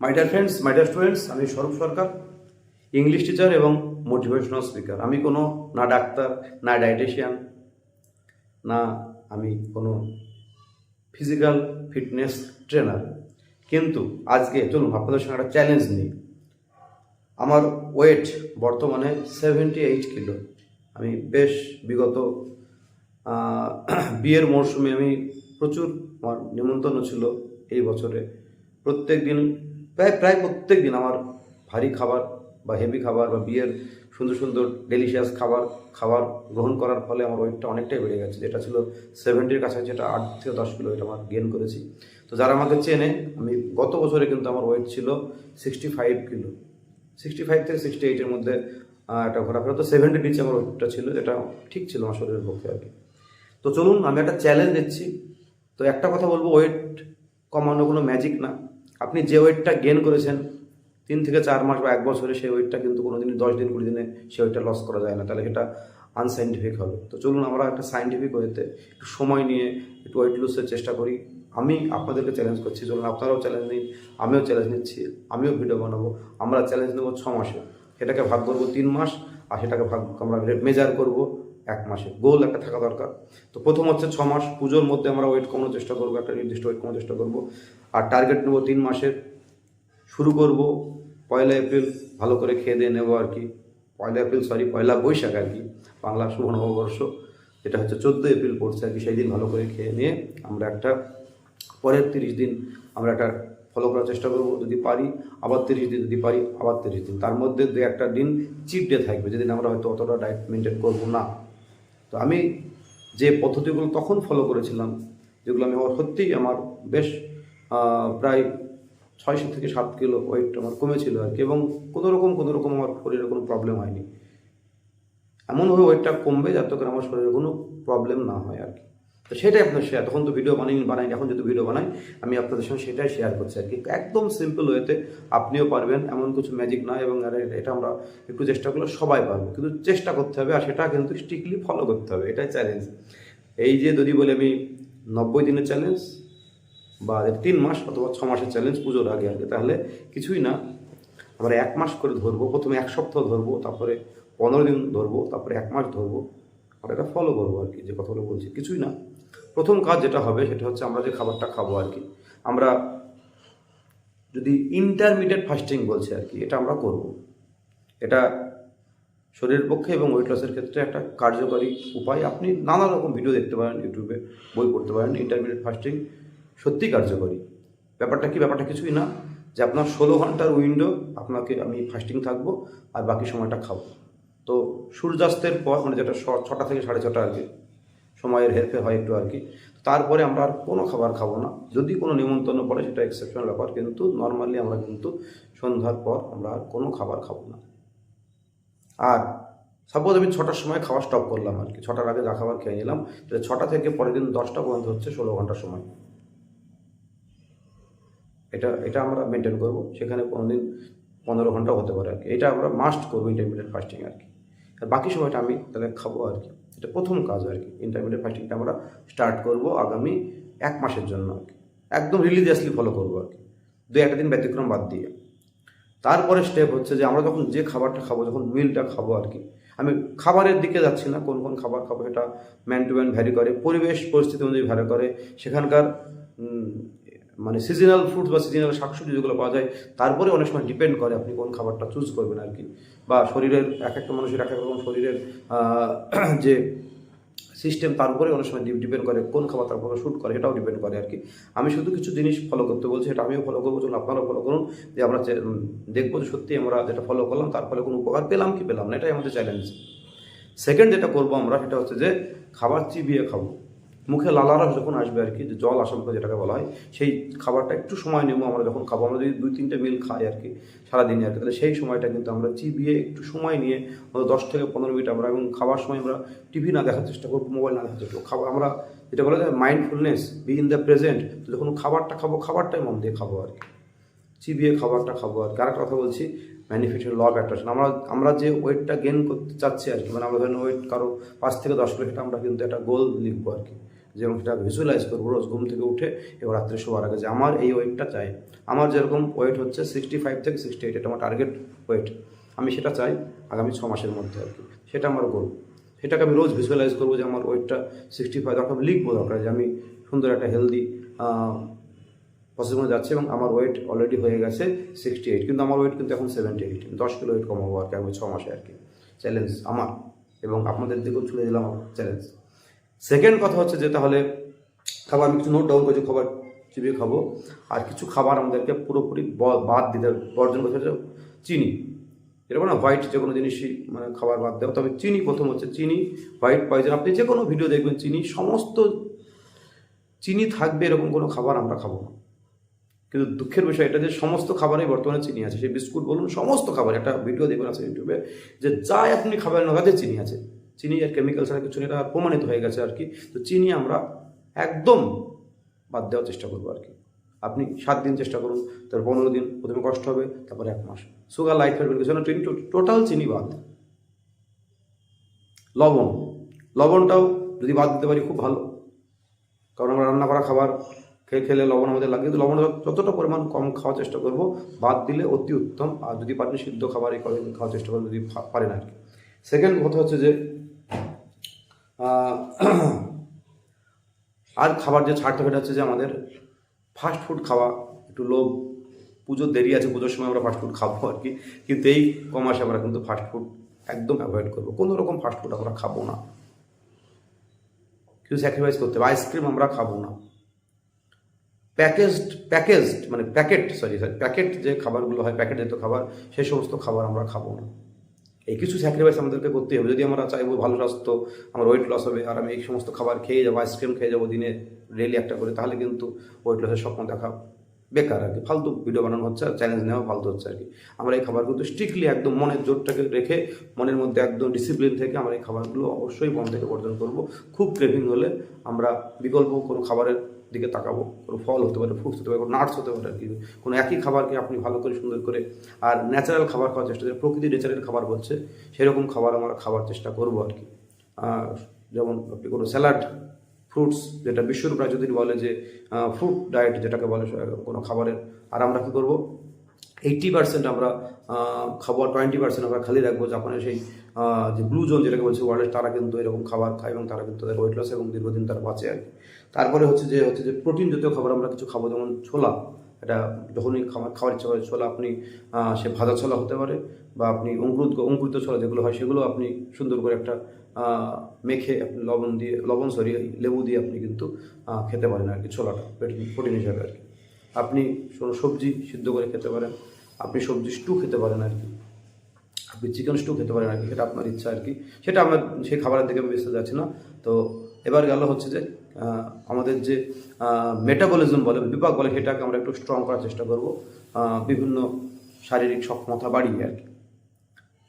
My dear friends my dear students আমি Swarup Sarkar English teacher এবং motivational speaker আমি কোনো, না ডাক্তার, না ডায়েটিশিয়ান না আমি কোনো ফিজিক্যাল ফিটনেস ট্রেনার কিন্তু আজকে চলুন, আপনাদের সঙ্গে একটা চ্যালেঞ্জ নিই। আমার ওয়েট বর্তমানে সেভেন্টি এইট কিলো আমি বেশ বিগত বিয়ের মরশুমে আমি প্রচুর, আমার নিমন্ত্রণ ছিল এই বছরে। প্রত্যেক দিন প্রায় প্রায় প্রত্যেক দিন আমার ভারী খাবার বা হেভি খাবার বা বিয়ের সুন্দর সুন্দর ডেলিশিয়াস খাবার খাবার গ্রহণ করার ফলে আমার ওয়েটটা অনেকটাই বেড়ে গেছে। যেটা ছিল সেভেন্টির কাছাকাছি যেটা আট থেকে দশ কিলো এটা আমার গেন করেছি। তো যারা আমাকে চেনে, আমি গত বছরে কিন্তু আমার ওয়েট ছিল sixty five kilo. Sixty five থেকে সিক্সটি এইটের মধ্যে একটা ঘোরাফেরা। তো সেভেন্টির নিচে আমার ওয়েটটা ছিল, যেটা ঠিক ছিল আমার শরীরের পক্ষে আর কি। তো চলুন, আমি একটা চ্যালেঞ্জ দিচ্ছি। তো একটা কথা বলব ওয়েট কমানো কোনো ম্যাজিক না। আপনি যে ওয়েটটা গেন করেছেন, তিন থেকে চার মাস বা এক বছরে সেই ওয়েটটা কিন্তু কোনো দিন দশ দিন, কুড়ি দিনে সেই ওয়েটটা লস করা যায় না। তাহলে সেটা আনসাইন্টিফিক হবে। তো চলুন আমরা একটা সাইন্টিফিক ওয়েতে একটু সময় নিয়ে একটু ওয়েট লুজের চেষ্টা করি। আমি আপনাদেরকে চ্যালেঞ্জ করছি। চলুন আপনারাও চ্যালেঞ্জ নিন, আমিও চ্যালেঞ্জ নিচ্ছি, আমিও ভিডিও বানাবো। আমরা চ্যালেঞ্জ নেব ছ মাসে। সেটাকে ভাগ করব তিন মাস, আর সেটাকে ভাগ আমরা মেজার করব। এক মাসে গোল একটা থাকা দরকার। তো প্রথম হচ্ছে ছ মাস। পুজোর মধ্যে আমরা ওয়েট কমানোর চেষ্টা করব, একটা নির্দিষ্ট ওয়েট কমানোর চেষ্টা করব। আর টার্গেট নেব তিন মাসের। শুরু করব পয়লা এপ্রিল, ভালো করে খেয়ে দিয়ে নেব আর কি। পয়লা এপ্রিল সরি পয়লা বৈশাখ আর কি, বাংলা শুভ নববর্ষ। যেটা হচ্ছে চোদ্দ এপ্রিল পড়ছে আর কি, সেই দিন ভালো করে খেয়ে নিয়ে আমরা একটা পরের তিরিশ দিন আমরা একটা ফলো করার চেষ্টা করব যদি পারি। আবার তিরিশ দিন যদি পারি, আবার তিরিশ দিন। তার মধ্যে দু একটা দিন চিপ ডে থাকবে। যেদিন আমরা হয়তো অতটা ডায়েট মেনটেন করব না। তো আমি যে পদ্ধতিগুলো তখন ফলো করেছিলাম, যেগুলো আমি আমার সত্যিই আমার বেশ প্রায় ছয়শো থেকে সাত কিলো ওয়েট আমার কমেছিল আর কি এবং কোনো রকম কোনো রকম আমার শরীরে কোনো প্রবলেম হয়নি। এমনভাবে ওয়েটটা কমবে যাতে করে আমার শরীরে কোনো প্রবলেম না হয় আর কি। তো সেটাই আপনার শেয়ার তখন তো ভিডিও বানাই বানাই এখন যদি ভিডিও বানাই, আমি আপনাদের সঙ্গে সেটাই শেয়ার করছি আর কি। একদম সিম্পল ওয়েতে আপনিও পারবেন, এমন কিছু ম্যাজিক নয় এবং এটা আমরা একটু চেষ্টা করলে সবাই পারব। কিন্তু চেষ্টা করতে হবে আর সেটা কিন্তু স্ট্রিক্টলি ফলো করতে হবে, এটাই চ্যালেঞ্জ এই যে যদি বলি আমি নব্বই দিনের চ্যালেঞ্জ বা তিন মাস অথবা ছ মাসের চ্যালেঞ্জ পুজোর আগে আগে, তাহলে কিছুই না। আমরা এক মাস করে ধরবো, প্রথমে এক সপ্তাহ ধরবো, তারপরে পনেরো দিন ধরবো, তারপরে এক মাস ধরবো। আমরা এটা ফলো করব আর কি, যে কথাগুলো বলছি। কিছুই না। প্রথম কাজ যেটা হবে, সেটা হচ্ছে আমরা যে খাবারটা খাব আর কি, আমরা যদি ইন্টারমিডিয়েট ফাস্টিং বলছে আর কি, এটা আমরা করব। এটা শরীরের পক্ষে এবং ওয়েট লসের ক্ষেত্রে একটা কার্যকরী উপায়। আপনি নানা রকম ভিডিও দেখতে পারেন ইউটিউবে বই পড়তে পারেন ইন্টারমিডিয়েট ফাস্টিং সত্যি কার্যকরী। ব্যাপারটা কি? ব্যাপারটা কিছুই না, যে আপনার ষোলো ঘণ্টার উইন্ডো আপনাকে, আমি ফাস্টিং থাকব আর বাকি সময়টা খাব। তো সূর্যাস্তের পর মানে যেটা ছটা থেকে সাড়ে ছটা আর কি, সময়ের হেরফের হয় একটু আর কি তারপরে আমরা আর কোনো খাবার খাব না। যদি কোনো নিমন্ত্রণ পড়ে, সেটা এক্সেপশনাল ব্যাপার, কিন্তু নর্মালি আমরা কিন্তু সন্ধ্যার পর আমরা আর কোনো খাবার খাব না। আর সাপোজ আমি ছটার সময় খাওয়া স্টপ করলাম আর কি, ছটার আগে যা খাবার খেয়ে নিলাম, তাহলে ছটা থেকে পরের দিন দশটা পর্যন্ত হচ্ছে ষোলো ঘণ্টার সময়। এটা এটা আমরা মেনটেন করব, সেখানে কোনো দিন পনেরো ঘণ্টা হতে পারে আর কি। এটা আমরা মাস্ট করব ইন্টারমিডিয়েট ফাস্টিং আর কি। আর বাকি সময়টা আমি তাহলে খাব আর কি। এটা প্রথম কাজ আর কি। ইন্টারমিডিয়েট ফাস্টিংটা আমরা স্টার্ট করব আগামী এক মাসের জন্য আর কি। একদম রিলিজিয়াসলি ফলো করব আর কি। দু একটা দিন ব্যতিক্রম বাদ দিয়ে। তারপরে স্টেপ হচ্ছে যে আমরা যখন যে খাবারটা খাব, যখন মিলটা খাব আর কি, আমি খাবারের দিকে যাচ্ছি না, কোন কোন খাবার খাব সেটা ম্যান টু ম্যান ভ্যারি করে, পরিবেশ, পরিস্থিতি অনুযায়ী ভ্যারি করে। সেখানকার মানে সিজনাল ফ্রুটস বা সিজনাল শাকসবজি যেগুলো পাওয়া যায়, তারপরে অনেক সময় ডিপেন্ড করে আপনি কোন খাবারটা চুজ করবেন আর কি বা শরীরের, এক একটা মানুষের এক এক রকম শরীরের যে সিস্টেম তার উপরে অনেক সময় ডিপেন্ড করে কোন খাবার তার উপরে শ্যুট করে, এটাও ডিপেন্ড করে আর কি আমি শুধু কিছু জিনিস ফলো করতে বলছি, এটা আমিও ফলো করব, চলুন আপনারাও ফলো করুন, যে আমরা দেখব যে সত্যি আমরা যেটা ফলো করলাম তার ফলে কোনো উপকার পেলাম কি পেলাম না, এটাই আমাদের চ্যালেঞ্জ সেকেন্ড যেটা করব আমরা, সেটা হচ্ছে যে খাবার চিবিয়ে খাব। মুখে লালারস যখন আসবে আর কি, যে জল আশঙ্কা যেটাকে বলা হয়, সেই খাবারটা একটু সময় নেব আমরা যখন খাব। আমরা যদি দুই তিনটে মিল খাই আর কি সারাদিনে আর কি, তাহলে সেই সময়টা কিন্তু আমরা চিবিয়ে একটু সময় নিয়ে দশ থেকে পনেরো মিনিট আমরা এবং খাবার সময় আমরা টিভি না দেখার চেষ্টা করব, মোবাইল না দেখার চেষ্টা খাবার আমরা যেটা বলা যায় mindfulness be in the present তো যখন খাবারটা খাব, খাবারটাই মন দিয়ে খাব আর কি। চিবিয়ে খাবারটা খাব আর কি। আরেকটা কথা বলছি ম্যানিফেকচার ল অ্যাট্রাকশন আমরা আমরা যে ওয়েটটা গেন করতে চাচ্ছি আর কি মানে আমরা ধরেন ওয়েট কারও পাঁচ থেকে দশ কিলো আমরা কিন্তু একটা গোল লিখব আর কি। যেমন সেটা ভিজুয়ালাইজ করব রোজ ঘুম থেকে উঠে এবার রাত্রে শোয়ার আগে যে আমার এই ওয়েটটা চাই। আমার যেরকম ওয়েট হচ্ছে সিক্সটি ফাইভ থেকে সিক্সটি এইট এটা আমার টার্গেট ওয়েট আমি সেটা চাই আগামী ছ মাসের মধ্যে আর কি। সেটা আমার গোল সেটাকে আমি রোজ ভিজুয়ালাইজ করব যে আমার ওয়েটটা সিক্সটি ফাইভ দরকার লিখব দরকার যে আমি সুন্দর একটা হেলদি পসিবল যাচ্ছে এবং আমার ওয়েট অলরেডি হয়ে গেছে সিক্সটি এইট কিন্তু আমার ওয়েট কিন্তু এখন সেভেন্টি এইট দশ কিলো ওয়েট কমাবো আর কি আমি ছ মাসে আর কি। চ্যালেঞ্জ আমার এবং আপনাদের দিকেও ছুড়ে দিলাম চ্যালেঞ্জ সেকেন্ড কথা হচ্ছে যে তাহলে খাবার, আমি কিছু নোট ডাউন করছি, খাবার চিবিয়ে খাব। আর কিছু খাবার আমাদেরকে পুরোপুরি বাদ দিতে, বর্জন করতে হচ্ছে চিনি। এরকম না হোয়াইট যে কোনো জিনিসই মানে খাবার বাদ দেওয়া। তবে চিনি প্রথম হচ্ছে চিনি হোয়াইট পয়জন আপনি যে কোনো ভিডিও দেখবেন, চিনি সমস্ত, চিনি থাকবে এরকম কোনো খাবার আমরা খাব না। কিন্তু দুঃখের বিষয় এটা যে সমস্ত খাবারেই বর্তমানে চিনি আছে। সেই বিস্কুট বলুন, সমস্ত খাবার। একটা ভিডিও দেখবেন আছে ইউটিউবে যে যাই আপনি খাবেন না চিনি আছে। চিনি আর কেমিক্যাল ছাড়া কিছু এটা প্রমাণিত হয়ে গেছে আর কি। তো চিনি আমরা একদম বাদ দেওয়ার চেষ্টা করব আর কি। আপনি সাত দিন চেষ্টা করুন, তারপর পনেরো দিন, প্রথমে কষ্ট হবে, তারপরে এক মাস। সুগার লাইট ফেলবেন কিছু না টোটাল চিনি বাদ। লবণ। লবণটাও যদি বাদ দিতে পারি খুব ভালো। কারণ আমরা রান্না করা খাবার খেয়ে খেলে লবণ আমাদের লাগে, কিন্তু লবণ যতটা পরিমাণ কম খাওয়ার চেষ্টা করব, বাদ দিলে অতি উত্তম। আর যদি পারেন সিদ্ধ খাবারই করে খাওয়ার চেষ্টা করবেন যদি পারেন আর কি। সেকেন্ড কথা হচ্ছে যে আর খাবার যে ছাড়তে হবে হচ্ছে যে আমাদের ফাস্ট ফুড খাওয়া, একটু লোভ, পুজোর দেরি আছে, পুজোর সময় আমরা ফাস্ট ফুড খাব আর কি। কিন্তু এই কমাসে আমরা কিন্তু ফাস্ট ফুড একদম অ্যাভয়েড করব। কোনো রকম ফাস্ট ফুড আমরা খাব না। কিছু স্যাক্রিফাইস করতে হবে। আইসক্রিম আমরা খাব না। প্যাকেজড প্যাকেজড মানে প্যাকেট সরি সরি প্যাকেট যে খাবারগুলো হয় প্যাকেট জাতীয় খাবার, সেই সমস্ত খাবার আমরা খাব না। এই কিছু স্যাক্রিফাইস আমাদেরকে করতে হবে। যদি আমরা চাইব ভালো স্বাস্থ্য, আমার ওয়েট লস হবে, আর আমি এই সমস্ত খাবার খেয়ে যাব আইসক্রিম খেয়ে যাব দিনে ডেলি একটা করে, তাহলে কিন্তু ওয়েট লসের স্বপ্ন দেখা বেকার আর কি। ফালতু ভিডিও বানানো হচ্ছে আর চ্যালেঞ্জ নেওয়া ফালতু হচ্ছে আর কি। আমরা এই খাবার কিন্তু স্ট্রিক্টলি একদম মনের জোরটাকে রেখে, মনের মধ্যে একদম ডিসিপ্লিন থেকে আমরা এই খাবারগুলো অবশ্যই মন থেকে বর্জন করব। খুব ক্রেভিং হলে আমরা বিকল্প কোনো খাবারের দিকে তাকাবো, কোনো ফল হতে পারে, ফ্রুটস হতে পারে, কোনো নাটস হতে পারে আর কি। কোনো একই খাবারকে আপনি ভালো করে, সুন্দর করে, আর ন্যাচারাল খাবার খাওয়ার চেষ্টা করি প্রকৃতি ন্যাচারাল খাবার বলছে, সেরকম খাবার আমরা খাওয়ার চেষ্টা করব আর কি। যেমন আপনি কোনো স্যালাড ফ্রুটস যেটা বিশ্বরূপ যদি বলে যে ফ্রুট ডায়েট যেটাকে বলে কোনো খাবারের, আর আমরা কী করব? এইট্টি পার্সেন্ট আমরা খাবার টোয়েন্টি পার্সেন্ট আমরা খালি রাখব, জাপানের সেই যে ব্লু জোন যেটাকে বলছে ওয়ার্ল্ডের তারা কিন্তু এরকম খাবার খায় এবং তারা কিন্তু তাদের ওয়েট লস এবং দীর্ঘদিন তারা বাঁচে আর কি। তারপরে হচ্ছে যে হচ্ছে যে প্রোটিন জাতীয় খাবার আমরা কিছু খাব, যেমন ছোলা। এটা যখনই খাবার, খাওয়ার ইচ্ছা করে ছোলা আপনি সে ভাজা ছোলা হতে পারে বা আপনি অঙ্কুরিত অঙ্কুরিত ছোলা যেগুলো হয় সেগুলো আপনি সুন্দর করে একটা মেখে আপনি লবণ দিয়ে, লবণ সরি লেবু দিয়ে আপনি কিন্তু খেতে পারেন আর কি ছোলাটা প্রোটিন হিসাবে আর কি। আপনি সবজি সিদ্ধ করে খেতে পারেন, আপনি সবজি স্টু খেতে পারেন আর কি। আপনি চিকেন স্টু খেতে পারেন আর কি, সেটা আপনার ইচ্ছা আর কি। সেটা আমরা সেই খাবারের দিকে বেসতে যাচ্ছি না। তো এবার গেল হচ্ছে যে আমাদের যে মেটাবলিজম বলে, বিপাক বলে, সেটাকে আমরা একটু স্ট্রং করার চেষ্টা করব বিভিন্ন শারীরিক সক্ষমতা বাড়িয়ে আর কি।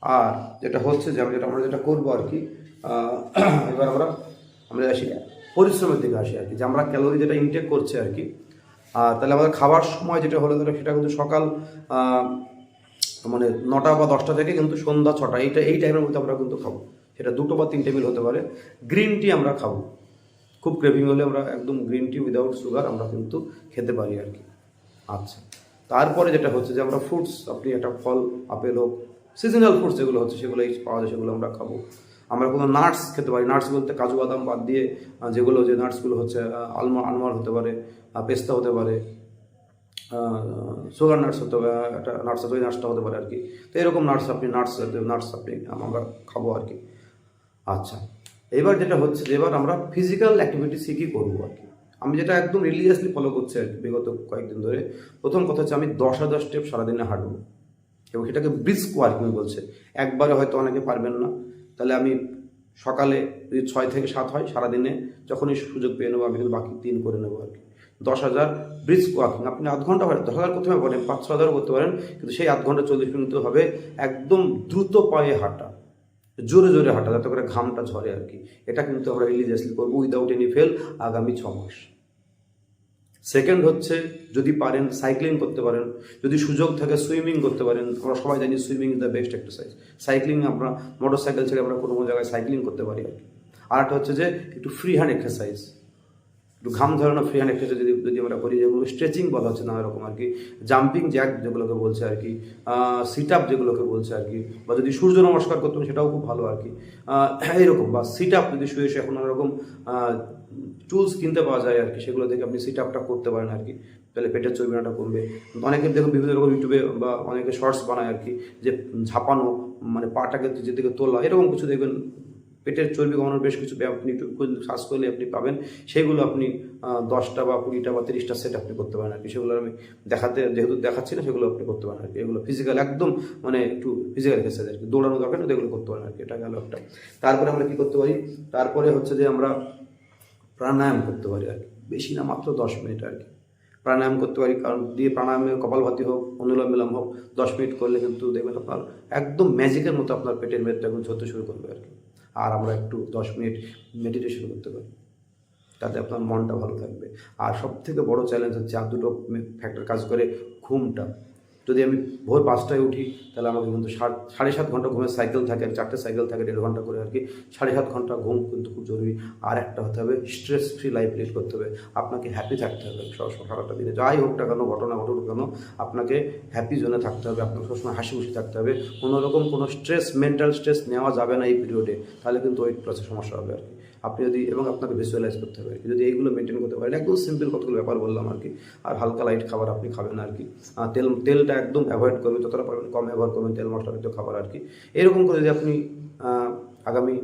আর যেটা হচ্ছে যে, আমরা যেটা আমরা যেটা করব আর কি এবার আমরা আমরা আসি পরিশ্রমের দিকে আসি আর কি, যে আমরা ক্যালোরি যেটা ইনটেক করছে আর কি আর তাহলে আমাদের খাবার সময় যেটা হলো সেটা কিন্তু সকাল মানে নটা বা দশটা থেকে কিন্তু সন্ধ্যা ছটা, এইটা এই টাইমের মধ্যে আমরা কিন্তু খাব। সেটা দুটো বা তিনটে মিল হতে পারে। গ্রিন টি আমরা খাব। খুব ক্রেভিং হলে আমরা একদম গ্রিন টি উইদাউট সুগার আমরা কিন্তু খেতে পারি আর কি। আচ্ছা। তারপরে যেটা হচ্ছে যে আমরা ফ্রুটস আপনি একটা ফল, আপেল হোক সিজনাল ফ্রুটস যেগুলো হচ্ছে সেগুলো পাওয়া যায়, সেগুলো আমরা খাব। আমরা কোনো নাটস খেতে পারি। নাটস বলতে কাজু বাদাম বাদ দিয়ে যেগুলো যে নাটসগুলো হচ্ছে আলমা আলমার হতে পারে পেস্তা হতে পারে সুগার নাটস হতে পারে একটা নাটস ওই নাটসটা হতে পারে আর কি। তো এরকম নাটস আপনি নাটস নাটস আপনি আমরা খাব আর কি। আচ্ছা এবার যেটা হচ্ছে যে এবার আমরা ফিজিক্যাল অ্যাক্টিভিটি শিখি করব আর কি? আমি যেটা একদম রিলিজিয়াসলি ফলো করছি আর কি, বিগত কয়েকদিন ধরে, প্রথম কথা হচ্ছে আমি দশ হাজার স্টেপ সারাদিনে হাঁটবো। এবং সেটাকে ব্রিস্ক ওয়ার্কিং বলছে। একবারে হয়তো অনেকে পারবেন না। তাহলে আমি সকালে যদি ছয় থেকে সাত হয় সারাদিনে, যখনই সুযোগ পেয়ে নেব, আমি কিন্তু বাকি তিন করে নেব আর কি। দশ হাজার ব্রিস্ক ওয়াকিং আপনি আধ ঘণ্টা পারেন দশ হাজার প্রথমে পারেন পাঁচ ছ হাজারও করতে পারেন, কিন্তু সেই আধ ঘণ্টা চল্লিশ মিনিট হবে একদম দ্রুত পায়ে হাঁটা। জোরে জোরে হাঁটা, যাতে করে ঘামটা ঝরে আর কি। এটা কিন্তু আমরা রিলিজিয়াসলি করব উইদাউট এনি ফেল আগামী ছ মাস। সেকেন্ড হচ্ছে, যদি পারেন সাইক্লিং করতে পারেন, যদি সুযোগ থাকে সুইমিং করতে পারেন, আমরা সবাই জানি swimming is the best exercise cycling আমরা মোটর সাইকেল ছেড়ে আমরা কোনো কোনো জায়গায় সাইক্লিং করতে পারি আর কি। আর একটা হচ্ছে যে, একটু ফ্রি হ্যান্ড এক্সারসাইজ ঘাম ধরানো ফ্রি হ্যান্ড এক্সারসাইজ যদি যদি আমরা করি, যেগুলো স্ট্রেচিং বলা হচ্ছে নানা রকম আর কি জাম্পিং জ্যাক যেগুলোকে বলছে আর কি সিট আপ যেগুলোকে বলছে আর কি, বা যদি সূর্য নমস্কার করতেন সেটাও খুব ভালো আর কি এইরকম, বা সিট আপ যদি শুয়ে শুয়ে এখন নানা রকম টুলস কিনতে পাওয়া যায় আর কি, সেগুলো থেকে আপনি সিট আপটা করতে পারেন আর কি, তাহলে পেটের চর্বিটা কমবে। অনেকে দেখুন বিভিন্ন রকম ইউটিউবে বা অনেকে শর্টস বানায় আর কি, যে ঝাপানো মানে পাটাকে যেদিকে তোলা, এরকম কিছু দেখবেন পেটের চর্বি কমানোর বেশ কিছু ব্যায়াম আপনি সার্চ করলে আপনি পাবেন। সেগুলো আপনি দশটা বা কুড়িটা বা তিরিশটা সেট আপনি করতে পারেন আর কি। সেগুলো আমি দেখাতে যেহেতু দেখাচ্ছি না, সেগুলো আপনি করতে পারেন আর কি। এগুলো ফিজিক্যাল একদম মানে একটু ফিজিক্যাল এক্সারসাইজ আর কি। দৌড়ানো দরকার না এগুলো করতে পারেন আর কি। এটা গেল একটা। তারপরে আমরা কি করতে পারি? তারপরে হচ্ছে যে আমরা প্রাণায়াম করতে পারি আর কি। বেশি না, মাত্র দশ মিনিট আর কি। প্রাণায়াম করতে পারি, কারণ দিয়ে প্রাণায়ামে কপালভাতি হোক অনুলোম বিলোম হোক, দশ মিনিট করলে কিন্তু দেখবেন আপনার একদম ম্যাজিকের মতো আপনার পেটের মেদটা এখন ঝরতে শুরু করবে আর কি। আর আমরা একটু দশ মিনিট মেডিটেশন করতে পারি। তাতে আপনার মনটা ভালো থাকবে। আর সব থেকে বড় চ্যালেঞ্জ হচ্ছে, আর দুটো ফ্যাক্টর কাজ করে ঘুমটা। যদি আমি ভোর পাঁচটায় উঠি, তাহলে আমাকে কিন্তু সাড়ে সাত ঘণ্টা ঘুমের সাইকেল থাকে চারটে সাইকেল থাকে, দেড় ঘণ্টা করে আর কি। সাড়ে সাত ঘণ্টা ঘুম কিন্তু খুব জরুরি। আর একটা হতে হবে স্ট্রেস ফ্রি লাইফ লিড করতে হবে। আপনাকে হ্যাপি থাকতে হবে সবসময় সারাটা দিনে। যাই হোক না কেন, ঘটনা ঘটুক কেন, আপনাকে হ্যাপি জোনে থাকতে হবে। আপনাকে সবসময় হাসি খুশি থাকতে হবে। কোনোরকম কোনো স্ট্রেস মেন্টাল স্ট্রেস নেওয়া যাবে না এই পিরিয়ডে তাহলে কিন্তু ওয়েট লসের সমস্যা হবে আর কি। আপনি যদি, এবং আপনাকে ভিজুয়ালাইজ করতে হবে। যদি এইগুলো মেনটেন করতে পারেন, একদম সিম্পল কতগুলো ব্যাপার বললাম আর কি। আর হালকা লাইট খাবার আপনি খাবেন আর কি। তেল, তেলটা একদম অ্যাভয়েড করবেন, যতটা পারবেন কম ব্যবহার করবেন, তেল মশলা খাবার আর কি। এরকম করে যদি আপনি আগামী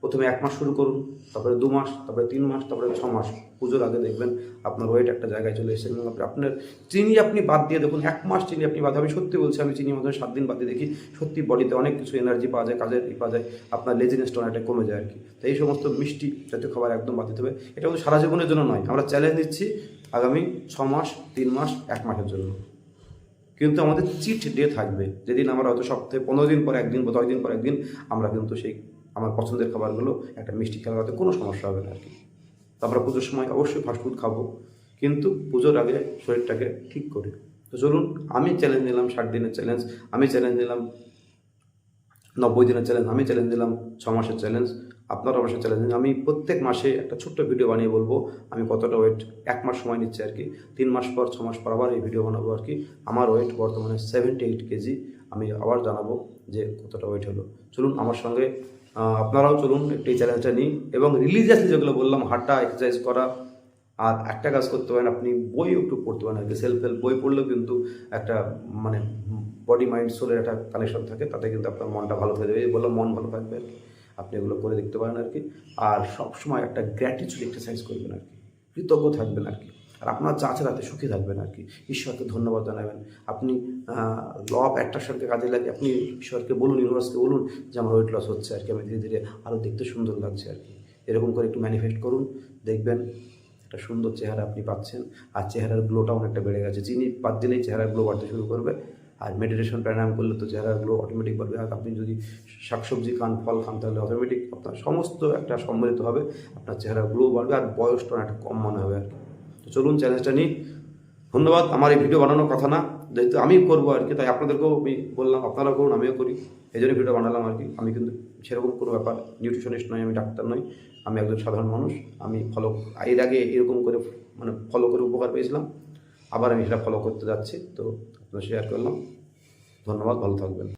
প্রথমে এক মাস শুরু করুন, তারপরে দু মাস, তারপরে তিন মাস, তারপরে ছ মাস। পুজোর আগে দেখবেন আপনার ওয়েট একটা জায়গায় চলে এসেছে এবং আপনি- আপনার চিনি আপনি বাদ দিয়ে দেখুন, এক মাস চিনি আপনি বাদ আমি সত্যি বলছি, আমি চিনি মধ্যে সাত দিন বাদ দিয়ে দেখি, সত্যি বডিতে অনেক কিছু এনার্জি পাওয়া যায়, কাজের ই পাওয়া যায়, আপনার লেজিনেসটা অনেকটা কমে যায় আর কি। তো এই সমস্ত মিষ্টি জাতীয় খাবার একদম বাদ দিতে হবে। এটা কিন্তু সারা জীবনের জন্য নয়, আমরা চ্যালেঞ্জ দিচ্ছি আগামী ছ মাস, তিন মাস, এক মাসের জন্য। কিন্তু আমাদের চিট ডে থাকবে। যেদিন আমরা হয়তো সপ্তাহে পনেরো দিন পর একদিন বা দশ দিন পর একদিন, আমরা কিন্তু সেই আমার পছন্দের খাবারগুলো একটা মিষ্টি খাওয়াতে কোনো সমস্যা হবে না আর কি। তারপরে পুজোর সময় অবশ্যই ফাস্টফুড খাব। কিন্তু পুজোর আগে শরীরটাকে ঠিক করে। তো চলুন, আমি চ্যালেঞ্জ নিলাম ষাট দিনের চ্যালেঞ্জ আমি চ্যালেঞ্জ নিলাম নব্বই দিনের চ্যালেঞ্জ আমি চ্যালেঞ্জ দিলাম ছ মাসের চ্যালেঞ্জ আপনারা অবশ্যই চ্যালেঞ্জ নিন। আমি প্রত্যেক মাসে একটা ছোট্ট ভিডিও বানিয়ে বলব, আমি কতটা ওয়েট এক মাস সময় নিচ্ছে আর কি। তিন মাস পর, ছ মাস পর আবার এই ভিডিও বানাবো আর কি। আমার ওয়েট বর্তমানে সেভেন্টি এইট কেজি, আমি আবার জানাব যে কতটা ওয়েট হলো। চলুন, আমার সঙ্গে আপনারাও চলুন একটু এই চ্যালেঞ্জটা নিই এবং রিলিজিয়াসলি যেগুলো বললাম, হাঁটা এক্সারসাইজ করা, আর একটা কাজ করতে পারেন, আপনি বই একটু পড়তে পারেন আর সেলফ হেল্প বই পড়লেও কিন্তু একটা মানে বডি মাইন্ড সোলের একটা কানেকশন থাকে, তাতে কিন্তু আপনার মনটা ভালো যাবে এই বললাম, মন ভালো থাকবে আর কি। আপনি এগুলো করে দেখতে পারেন আর কি। আর সবসময় একটা গ্র্যাটিচিউড এক্সারসাইজ করবেন আর কি। কৃতজ্ঞ থাকবেন আর কি। আর আপনার যা আছে তাতে সুখী থাকবেন আর কি। ঈশ্বরকে ধন্যবাদ জানাবেন। আপনি ল অফ অ্যাট্রাকশনকে কাজে লাগিয়ে আপনি ঈশ্বরকে বলুন ইউনিভার্সকে বলুন যে আমার ওয়েট লস হচ্ছে আর কি। আমি ধীরে ধীরে আরও দেখতে সুন্দর লাগছে আর কি। এরকম করে একটু ম্যানিফেস্ট করুন, দেখবেন একটা সুন্দর চেহারা আপনি পাচ্ছেন। আর চেহারার গ্লোটা অনেকটা বেড়ে গেছে। চিনি বাদ দিলেই চেহারার গ্লো বাড়তে শুরু করবে। আর মেডিটেশন প্রাণায়াম করলে তো চেহারার গ্লো অটোমেটিক বাড়বে। আর আপনি যদি শাকসবজি খান, ফল খান, তাহলে অটোমেটিক আপনার সমস্ত একটা সম্মিলিত হবে। আপনার চেহারা গ্লো বাড়বে। আর বয়সটা একটা কম মনে হবে আর কি। চলুন চ্যালেঞ্জটা নিই। ধন্যবাদ, আমার এই ভিডিও বানানোর কথা না। যেহেতু আমি করব আর কি, তাই আপনাদেরকেও আমি বললাম, আপনারাও করুন, আমিও করি। এই জন্য ভিডিও বানালাম আর কি। আমি কিন্তু সেরকম কোনো ব্যাপার নিউট্রিশনিস্ট নয় আমি ডাক্তার নই। আমি একজন সাধারণ মানুষ, আমি ফলো এর আগে এরকম করে মানে ফলো করে উপকার পেয়েছিলাম। আবার আমি সেটা ফলো করতে যাচ্ছি, তো আপনার শেয়ার করলাম। ধন্যবাদ, ভালো থাকবেন।